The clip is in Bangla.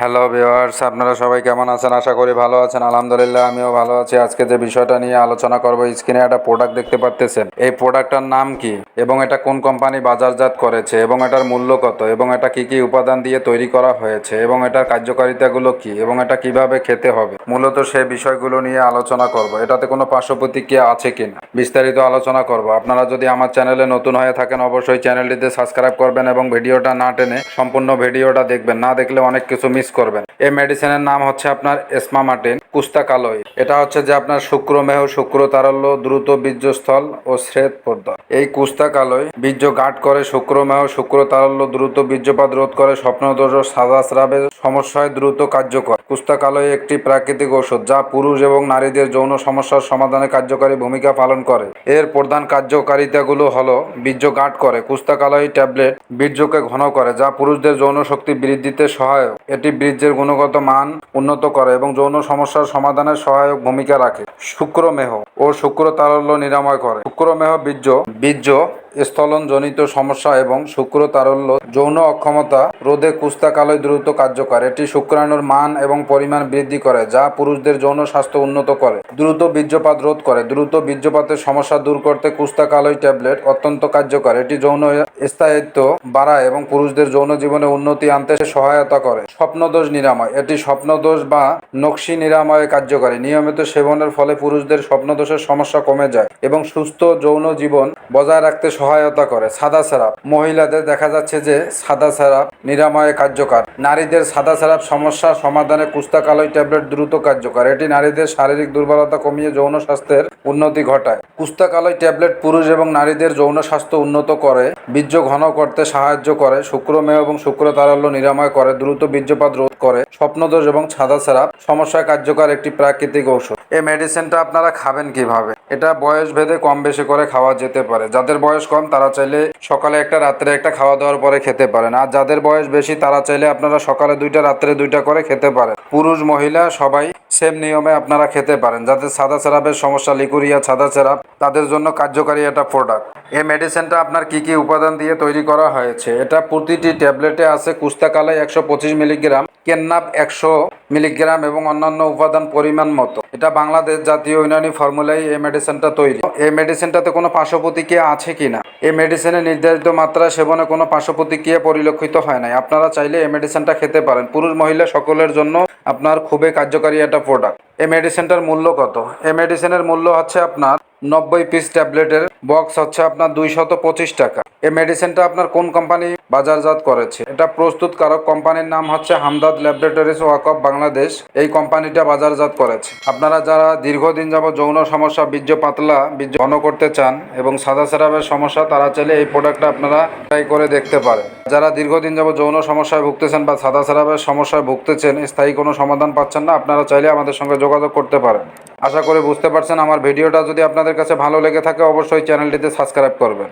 হ্যালো ভিওয়ার্স আপনারা সবাই কেমন আছেন? আশা করি ভালো আছেন। আলহামদুলিল্লাহ, আমিও ভালো আছি। আজকে যে বিষয়টা নিয়ে আলোচনা করব, স্ক্রিনে একটা প্রোডাক্ট দেখতে পাচ্তেছেন এই প্রোডাক্টটার নাম কি? এবং এটা কোন কোম্পানি বাজারজাত করেছে? এবং এটার মূল্য কত? এবং এটা কি কি উপাদান দিয়ে তৈরি করা হয়েছে? এবং এটার কার্যকারিতাগুলো কি? এবং এটা কীভাবে খেতে হবে? মূলত সেই বিষয়গুলো নিয়ে আলোচনা করব। এটাতে কোনো পার্শ্ব প্রতিক্রিয়া আছে কিনা? বিস্তারিত আলোচনা করব। আপনারা যদি আমার চ্যানেলে নতুন হয়ে থাকেন, অবশ্যই চ্যানেলটিতে সাবস্ক্রাইব করবেন এবং ভিডিওটা না টেনে সম্পূর্ণ ভিডিওটা দেখবেন। না দেখলে অনেক কিছু মিস করবেন। এই মেডিসিনের নাম হচ্ছে আপনার এসমামাটিন কুস্তাকালয়। এটা হচ্ছে যে আপনার শুক্রমেহ শুক্র তারল্য দ্রুত বীর্যস্থল ও শ্বেত পর্দা এই কুস্তাকালয় বীর্য গাঢ় করে শুক্রমেহ শুক্র তারল্য দ্রুত বীর্যপাত রোধ করে স্বপ্নদোষ সাদা স্রাবের সমস্যায় দ্রুত কার্যকর। কুস্তাকালয় একটি প্রাকৃতিক ঔষধ যা পুরুষ এবং নারীদের যৌন সমস্যার সমাধানে কার্যকারী ভূমিকা পালন করে। এর প্রধান কার্যকারিতাগুলো হলো বীর্য গাঢ় করে। কুস্তাকালয় ট্যাবলেট বীর্যকে ঘন করে, যা পুরুষদের যৌন শক্তি বৃদ্ধিতে সহায়ক। এটি বীর্যের গুণগত মান উন্নত করে এবং যৌন সমস্যার সমাধানে সহায়ক ভূমিকা রাখে। শুক্রমেহ ও শুক্র তারল্য নিরাময় করে। শুক্রমেহ বীর্য বীর্য স্থলনজনিত সমস্যা এবং শুক্র তারল্য যৌন অক্ষমতা রোধে কুস্তাকালয় দ্রুত কার্যকর। এটি শুক্রাণুর মান এবং পরিমাণ বৃদ্ধি করে, যা পুরুষদের যৌন স্বাস্থ্য উন্নত করে। দ্রুত বীর্যপাত রোধ করে। দ্রুত বীর্যপাতের সমস্যা দূর করতে কুস্তাকালয় ট্যাবলেট অত্যন্ত কার্যকর। এটি যৌন স্থায়িত্ব বাড়ায় এবং পুরুষদের যৌন জীবনে উন্নতি আনতে সহায়তা করে। স্বপ্নদোষ নিরাময়। এটি স্বপ্নদোষ বা নকশি নিরাময়ে কার্যকারী। নিয়মিত সেবনের ফলে পুরুষদের স্বপ্নদোষের সমস্যা কমে যায় এবং সুস্থ যৌন জীবন বজায় রাখতে সহায়তা করে। সাদা স্যারাপ মহিলাদের দেখা যাচ্ছে যে সাদা স্যারাপ নিরাময়ে কার্যকর। নারীদের সাদা স্যারাপ সমস্যা সমাধানে কুস্তাকালয় ট্যাবলেট দ্রুত কার্যকর। এটি নারীদের শারীরিক দুর্বলতা কমিয়ে যৌন স্বাস্থ্যের উন্নতি ঘটায়। কুস্তাকালয় ট্যাবলেট পুরুষ এবং নারীদের যৌন স্বাস্থ্য উন্নত করে, বীর্য ঘন করতে সাহায্য করে শুক্রমেহ এবং শুক্র তারল্য নিরাময় করে, দ্রুত বীর্যপাত রোধ করে, স্বপ্নদোষ এবং সাদা স্যারাপ সমস্যায় কার্যকর একটি প্রাকৃতিক ঔষধ। এই মেডিসিনটা আপনারা খাবেন কীভাবে? এটা বয়স ভেদে কম বেশি করে খাওয়া যেতে পারে। যাদের বয়স কম, তারা চাইলে সকালে একটা, রাত্রে একটা খাওয়া দাওয়ার পরে খেতে পারেন। আর যাদের বয়স বেশি, তারা চাইলে আপনারা সকালে দুইটা, রাত্রে দুইটা করে খেতে পারেন। পুরুষ, মহিলা সবাই সেম নিয়মে আপনারা খেতে পারেন। যাদের সাদা সেরাপের সমস্যা, লিকুরিয়া, সাদা সেরাপ তাদের জন্য কার্যকারী একটা প্রোডাক্ট এই মেডিসিনটা আপনার কি কি উপাদান দিয়ে তৈরি করা হয়েছে? এটা প্রতিটি ট্যাবলেটে আছে। কুস্তাকালাই একশো পঁচিশ মিলিগ্রাম কেন্নাপ একশো মিলিগ্রাম এবং অন্যান্য উপাদান পরিমাণ মতো। এটা বাংলাদেশ জাতীয় ইউনানি ফর্মুলায় এই মেডিসিনটা তৈরি। এই মেডিসিনটাতে কোনো পার্শ্ব প্রতিক্রিয়া আছে কিনা? এই মেডিসিনের নির্ধারিত মাত্রা সেবনে কোনো পার্শ্ব প্রতিক্রিয়া পরিলক্ষিত হয় নাই। আপনারা চাইলে এই মেডিসিনটা খেতে পারেন। পুরুষ মহিলা সকলের জন্য আপনার খুবই কার্যকারী একটা প্রোডাক্ট এই মেডিসিনটার মূল্য কত? এই মেডিসিনের মূল্য হচ্ছে আপনার নব্বই পিস ট্যাবলেটের বক্স হচ্ছে আপনার দুইশত পঁচিশ টাকা। এই মেডিসিনটা আপনার কোন কোম্পানি বাজারজাত করেছে। এটা প্রস্তুতকারক কোম্পানির নাম হচ্ছে হামদাদ ল্যাবরেটরিজ ওয়াকফ বাংলাদেশ। এই কোম্পানিটা বাজারজাত করেছে। আপনারা যারা দীর্ঘদিন যাবত যৌন সমস্যা, বীর্য পাতলা, বীর্য ঘন করতে চান এবং সাদা সেরাপের সমস্যা, তারা চাইলে এই প্রোডাক্টটা আপনারা ট্রাই করে দেখতে পারেন। যারা দীর্ঘদিন যাবত যৌন সমস্যায় ভুগতেছেন বা সাদা সেরাবের সমস্যায় ভুগতেছেন, স্থায়ী কোনো সমাধান পাচ্ছেন না, আপনারা চাইলে আমাদের সঙ্গে যোগাযোগ করতে পারেন। আশা করি বুঝতে পারছেন, আমার ভিডিওটা যদি আপনাদের কাছে ভালো লেগে থাকে, অবশ্যই চ্যানেলটিতে সাবস্ক্রাইব করবেন।